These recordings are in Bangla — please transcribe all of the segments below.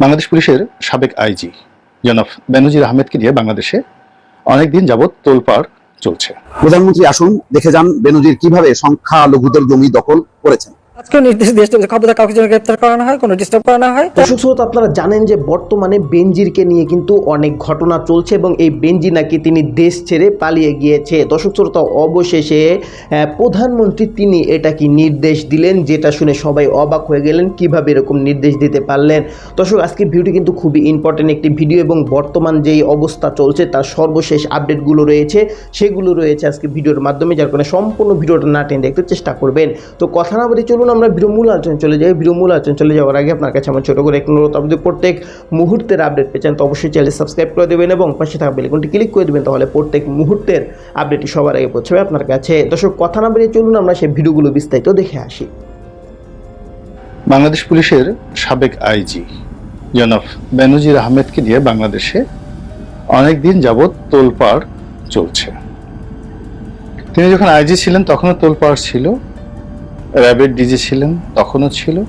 বাংলাদেশ পুলিশের সাবেক আইজি জনাব বেনজির আহমেদকে নিয়ে বাংলাদেশে অনেকদিন যাবৎ তোলপাড় চলছে। প্রধানমন্ত্রী আসুন, দেখে যান বেনজির কীভাবে সংখ্যালঘুদের জমি দখল করেছেন। আজকে নির্দেশ দিয়েছে খবরদার কাউকে যেন গ্রেপ্তার করানো হয়, কোনো ডিস্টার্ব করানো হয়। দর্শক শ্রোতা আপনারা জানেন যে বর্তমানে বেনজিরকে নিয়ে কিন্তু অনেক ঘটনা চলছে এবং এই বেনজির নাকি তিনি দেশ ছেড়ে পালিয়ে গিয়েছে। দর্শক শ্রোতা, অবশেষে প্রধানমন্ত্রী তিনি এটা কি নির্দেশ দিলেন যেটা শুনে সবাই অবাক হয়ে গেলেন, কীভাবে এরকম নির্দেশ দিতে পারলেন? দর্শক, আজকে ভিডিওটি কিন্তু খুবই ইম্পর্টেন্ট একটি ভিডিও এবং বর্তমান যেই অবস্থা চলছে তার সর্বশেষ আপডেটগুলো রয়েছে, সেগুলো রয়েছে আজকে ভিডিওর মাধ্যমে, যার কারণে সম্পূর্ণ ভিডিওটা না টেনে দেখতে চেষ্টা করবেন। তো কথা না বলে চলুন আমরা ভিডিও মূল আলোচনা চলে যাই। ভিডিও মূল আলোচনা চলে যাওয়ার আগে আপনার কাছে আমার ছোট করে একটু অনুরোধ। আপনি প্রত্যেক মুহূর্তের আপডেট পেয়েছেন তো অবশ্যই চ্যানেল সাবস্ক্রাইব করে দেবেন এবং পাশে থাকা বেলিকনটি ক্লিক করে দেবেন, তাহলে প্রত্যেক মুহূর্তের আপডেটটি সবার আগে পৌঁছবে আপনার কাছে। দর্শক, কথা না বেরিয়ে চলুন, আমরা সেই ভিডিওগুলো বিস্তারিত দেখে আসি। বাংলাদেশ পুলিশের সাবেক আইজি জনাব বেনজির আহমেদকে নিয়ে বাংলাদেশে অনেকদিন যাবৎ তোলপাড় চলছে। তিনি যখন আইজি ছিলেন, তখনও তোলপাড় ছিল। র্যাবের ডিজি ছিলেন, তখনও ছিল।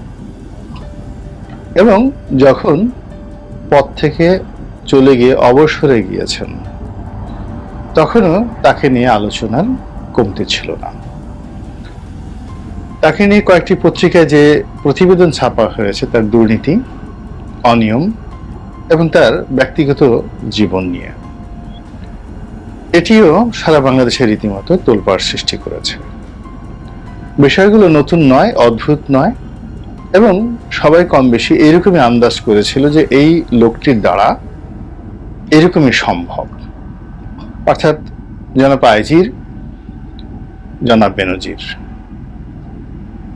এবং যখন পদ থেকে চলে গিয়ে অবসরে গিয়েছেন, তখনও তাকে নিয়ে আলোচনার কমতি ছিল না। তাকে নিয়ে কয়েকটি পত্রিকায় যে প্রতিবেদন ছাপা হয়েছে, তার দুর্নীতি, অনিয়ম এবং তার ব্যক্তিগত জীবন নিয়ে, এটিও সারা বাংলাদেশের রীতিমতো তোলপাড় সৃষ্টি করেছে। বিষয়গুলো নতুন নয়, অদ্ভুত নয়, এবং সবাই কম বেশি এরকমই আন্দাজ করেছিল যে এই লোকটির দ্বারা এরকমই সম্ভব। অর্থাৎ জনাব আইজির, জনাব বেনজির।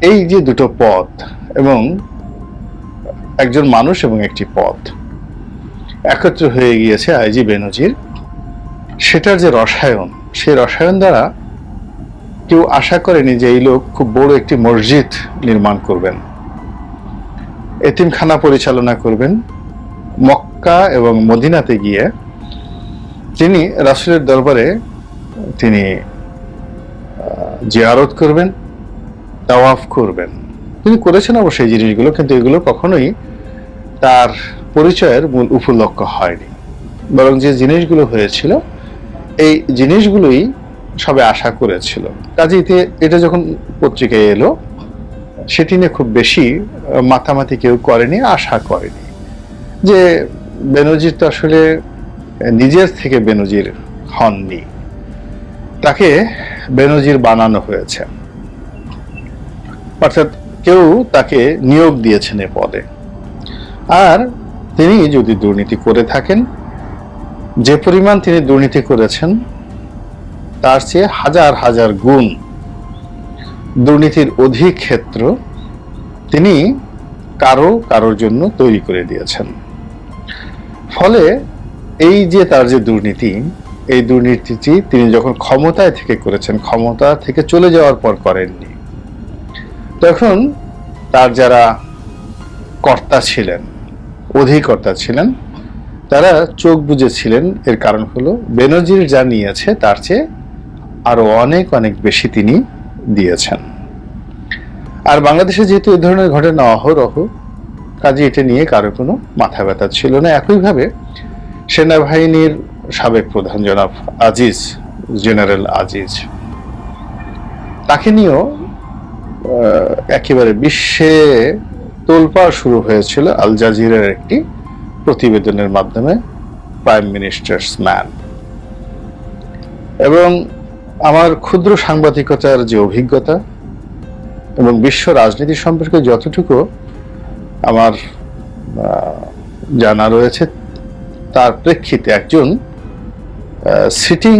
এই যে দুটো পথ এবং একজন মানুষ এবং একটি পথ একত্র হয়ে গিয়েছে আইজি বেনজির, সেটার যে রসায়ন, সেই রসায়ন দ্বারা কেউ আশা করেনি যে এই লোক খুব বড় একটি মসজিদ নির্মাণ করবেন। এতিমখানা পরিচালনা করবেন মক্কা এবং মদিনাতে গিয়ে। তিনি রাসুলের দরবারে তিনি জিয়ারত করবেন, তাওয়াফ করবেন। তিনি করেছেন অবশ্যই এই জিনিসগুলো, কিন্তু এগুলো কখনোই তার পরিচয়ের মূল উপলক্ষ হয়নি। বরং যে জিনিসগুলো হয়েছিল, এই জিনিসগুলোই সবে আশা করেছিল। কাজে এতে এটা যখন পত্রিকায় এলো, সেটি নিয়ে খুব বেশি মাথামাতি কেউ করেনি, আশা করেনি। যে বেনজির তো আসলে নিজের থেকে বেনজির হননি। তাকে বেনজির বানানো হয়েছে। অর্থাৎ কেউ তাকে নিয়োগ দিয়েছেন এ পদে। আর তিনি যদি দুর্নীতি করে থাকেন, যে পরিমাণ তিনি দুর্নীতি করেছেন তার চেয়ে হাজার হাজার গুণ দুর্নীতির অধিক ক্ষেত্র তিনি কারও কারোর জন্য তৈরি করে দিয়েছেন। ফলে এই যে তার যে দুর্নীতি, এই দুর্নীতিটি তিনি যখন ক্ষমতায় থেকে করেছেন, ক্ষমতা থেকে চলে যাওয়ার পর করেননি। তখন তার যারা কর্তা ছিলেন, অধিকর্তা ছিলেন, তারা চোখ বুঝেছিলেন এর কারণ হলো, বেনজির যা নিয়েছে, তার চেয়ে আরও অনেক অনেক বেশি তিনি দিয়েছেন। আর বাংলাদেশে যেহেতু এই ধরনের ঘটনা অহরহ, কাজে এটা নিয়ে কারও কোনো মাথা ব্যথা ছিল না। একইভাবে সেনাবাহিনীর সাবেক প্রধান জনাব আজিজ, জেনারেল আজিজ, তাকে নিয়েও একেবারে বিশ্বে তোলপাড় শুরু হয়েছিল আল জাজিরার একটি প্রতিবেদনের মাধ্যমে প্রাইম মিনিস্টার্স ম্যান। এবং আমার ক্ষুদ্র সাংবাদিকতার যে অভিজ্ঞতা এবং বিশ্ব রাজনীতি সম্পর্কে যতটুকু আমার জানা রয়েছে, তার প্রেক্ষিতে একজন সিটিং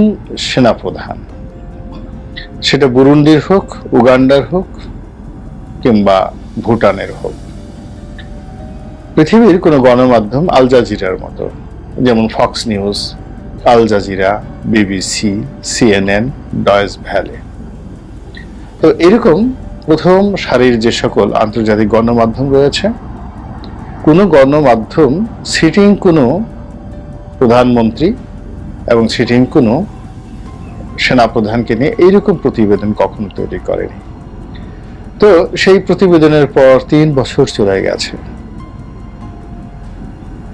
সেনাপ্রধান। সেটা বুরুন্ডির হোক, উগান্ডার হোক, কিংবা ভুটানের হোক। পৃথিবীর কোনো গণমাধ্যম আল জাজিরার মতো, যেমন Fox News Al Jazeera, BBC, CNN Deutsche Welle. তো এরকম প্রথম সারির যে সকল আন্তর্জাতিক গণমাধ্যম রয়েছে, কোনো গণমাধ্যম সিটিং কোনো প্রধানমন্ত্রী এবং সিটিং কোনো সেনাপ্রধানকে নিয়ে এইরকম প্রতিবেদন কখনো তৈরি করেনি। তো সেই প্রতিবেদনের পর তিন বছর চলে গেছে।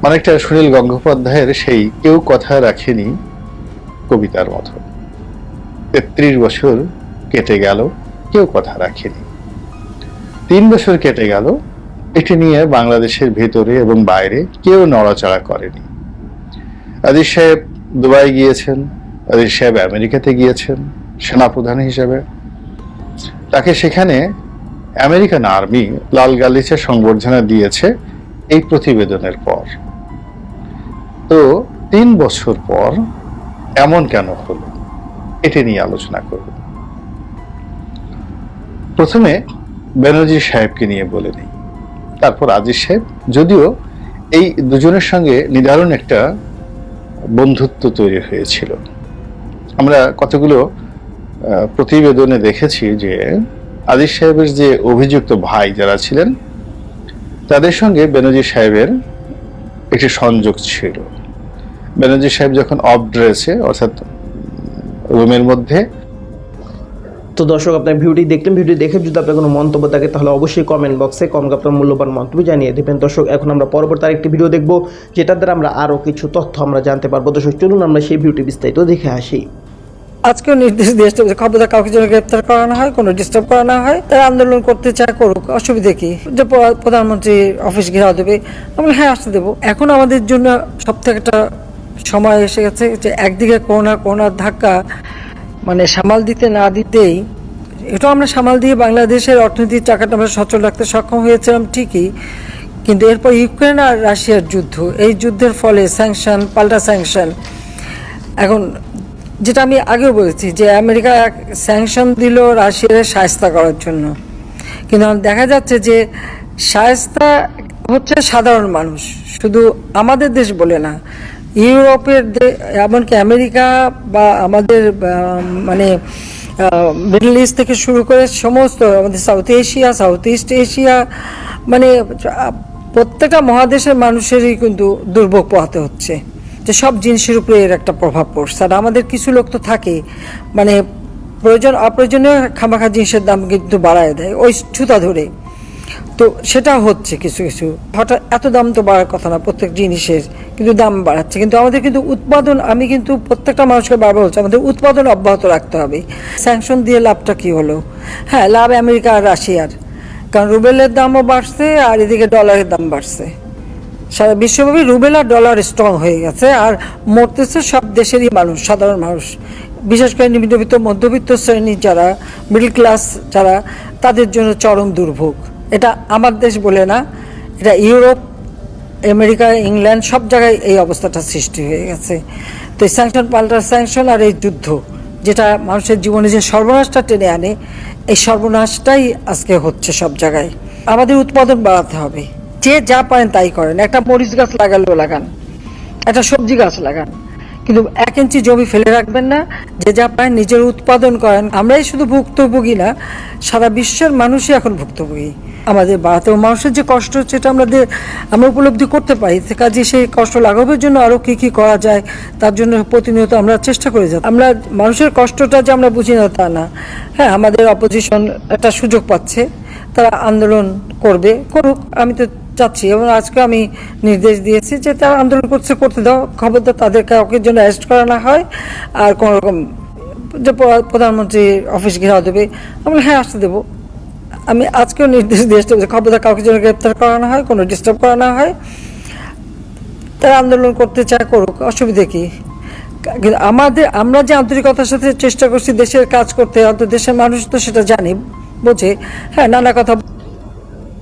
অনেকটা সুনীল গঙ্গোপাধ্যায়ের সেই কেউ কথা রাখেনি কবিতার মতো। তেত্রিশ বছর কেটে গেল, কেউ কথা রাখেনি। তিন বছর কেটে গেল, এটি নিয়ে বাংলাদেশের ভেতরে এবং বাইরে কেউ নড়াচড়া করেনি। আদির সাহেব দুবাই গিয়েছেন আদির সাহেব আমেরিকাতে গিয়েছেন, সেনাপ্রধান হিসেবে। তাকে সেখানে আমেরিকান আর্মি লাল গালিচা সংবর্ধনা দিয়েছে এই প্রতিবেদনের পর। তো তিন বছর পর এমন কেন হলো? এটি নিয়ে আলোচনা করব। প্রথমে বেনজির সাহেবকে নিয়ে বলে নিই। তারপর আজিজ সাহেব, যদিও এই দুজনের সঙ্গে নিদারুণ একটা বন্ধুত্ব তৈরি হয়েছিল। আমরা কতগুলো প্রতিবেদনে দেখেছি যে আজিজ সাহেবের যে অভিযুক্ত ভাই যারা ছিলেন, তাদের সঙ্গে বেনজির সাহেবের একটি সংযোগ ছিল। বেনজির সাহেব যখন অফ ড্রেসে অর্থাৎ রুমের মধ্যে তো দর্শক আপনার ভিডিওটি দেখলেন ভিডিও দেখে যদি আপনার কোনো মন্তব্য থাকে তাহলে অবশ্যই কমেন্ট বক্সে কমকে আপনার মূল্যবান মন্তব্য জানিয়ে দেবেন। দর্শক এখন আমরা পরবর্তী আরেকটি ভিডিও দেখব যেটার দ্বারা আমরা আরও কিছু তথ্য আমরা জানতে পারব। দর্শক চলুন আমরা সেই ভিডিওটি বিস্তারিত দেখে আসি। আজকেও নির্দেশ দিয়েছে যে খবরদার কাউকে যেন গ্রেপ্তার করা না হয় কোনো ডিস্টার্ব করা না হয়। তারা আন্দোলন করতে চায় করুক অসুবিধে কি? যে প্রধানমন্ত্রী অফিস ঘেরাও দেবে। আমরা হ্যাঁ আসতে দেবো। এখন আমাদের জন্য সব থেকে একটা সময় এসে গেছে যে একদিকে করোনা করোনার ধাক্কা মানে সামাল দিতে না দিতেই এটা আমরা সামাল দিয়ে বাংলাদেশের অর্থনীতির চাকাটা আমরা সচল রাখতে সক্ষম হয়েছিলাম ঠিকই, কিন্তু এরপর ইউক্রেন আর রাশিয়ার যুদ্ধ, এই যুদ্ধের ফলে স্যাংশন পাল্টা স্যাংশন এখন, যেটা আমি আগেও বলেছি যে আমেরিকা এক স্যাংশন দিল রাশিয়ার সায়স্তা করার জন্য। কিন্তু দেখা যাচ্ছে যে সায়স্তা হচ্ছে সাধারণ মানুষ, শুধু আমাদের দেশ বলে না ইউরোপের এমনকি আমেরিকা বা আমাদের মানে মিডল ইস্ট থেকে শুরু করে সমস্ত আমাদের South Asia, South East Asia মানে প্রত্যেকটা মহাদেশের মানুষেরই কিন্তু দুর্ভোগ পোহাতে হচ্ছে। যে সব জিনিসের উপরে এর একটা প্রভাব পড়ছে। আর আমাদের কিছু লোক তো থাকে মানে প্রয়োজন, অপ্রয়োজনীয় খামাখা জিনিসের দাম কিন্তু বাড়ায় দেয়। ওই ছুতা ধরে। তো সেটা হচ্ছে কিছু কিছু। হঠাৎ এত দাম তো বাড়ার কথা না, প্রত্যেক জিনিসের কিন্তু দাম বাড়াচ্ছে। কিন্তু আমাদের কিন্তু উৎপাদন, আমি কিন্তু প্রত্যেকটা মানুষকে বারবার বলছি, আমাদের উৎপাদন অব্যাহত রাখতে হবে। স্যাংশন দিয়ে লাভটা কি হলো? হ্যাঁ লাভ আমেরিকা আর রাশিয়ার। কারণ রুবেলের দামও বাড়ছে আর এদিকে ডলারের দাম বাড়ছে। সারা বিশ্বব্যাপী রুবেল আর ডলার স্ট্রং হয়ে গেছে আর মরতেছে সব দেশেরই মানুষ, সাধারণ মানুষ। বিশেষ করে নিম্নবিত্ত, মধ্যবিত্ত শ্রেণির যারা মিডল ক্লাস যারা, তাদের জন্য চরম দুর্ভোগ। এটা আমার দেশ বলে না, এটা ইউরোপ, আমেরিকা, ইংল্যান্ড, সব জায়গায় এই অবস্থাটা সৃষ্টি হয়ে গেছে। তো এই স্যাংশন পাল্টা স্যাংশন আর এই যুদ্ধ, যেটা মানুষের জীবনে যে সর্বনাশটা টেনে আনে, এই সর্বনাশটাই আজকে হচ্ছে সব জায়গায়। আমাদের উৎপাদন বাড়াতে হবে। যে যা পারেন তাই করেন। একটা মরিচ গাছ লাগালেও লাগান, একটা সবজি গাছ লাগান। কিন্তু এক ইঞ্চি জমি ফেলে রাখবেন না, যে যা পায় নিজের উৎপাদন করেন। আমরাই শুধু ভুক্তভোগী না, সারা বিশ্বের মানুষই এখন ভুক্তভোগী। আমাদের বাড়াতে ও মানুষের যে কষ্ট হচ্ছে এটা আমরা আমরা উপলব্ধি করতে পারি। কাজে সেই কষ্ট লাঘবের জন্য আরও কী কী করা যায়, তার জন্য প্রতিনিয়ত আমরা চেষ্টা করে যাই আমরা মানুষের কষ্টটা যে আমরা বুঝি না, তা না। হ্যাঁ আমাদের অপোজিশন একটা সুযোগ পাচ্ছে। তারা আন্দোলন করবে, করুক। আমি তো চাচ্ছি এবং আজকে আমি নির্দেশ দিয়েছি যে তারা আন্দোলন করছে, করতে দাও। খবরদার তাদের কাউকে জন্য অ্যারেস্ট করা না হয় আর কোনো রকম যে প্রধানমন্ত্রী অফিস ঘেরাও দেবে। আমি হ্যাঁ আসতে দেবো। আমি আজকেও নির্দেশ দিয়েছি যে খবরদার কাউকে যেন গ্রেপ্তার করা না হয়, কোনো ডিস্টার্ব করা না হয়। তারা আন্দোলন করতে চায় করুক, অসুবিধে কী? কিন্তু আমাদের, আমরা যে আন্তরিকতার সাথে চেষ্টা করছি, দেশের কাজ করতে, অন্তত দেশের মানুষ তো সেটা জানে, বোঝে। হ্যাঁ নানা কথা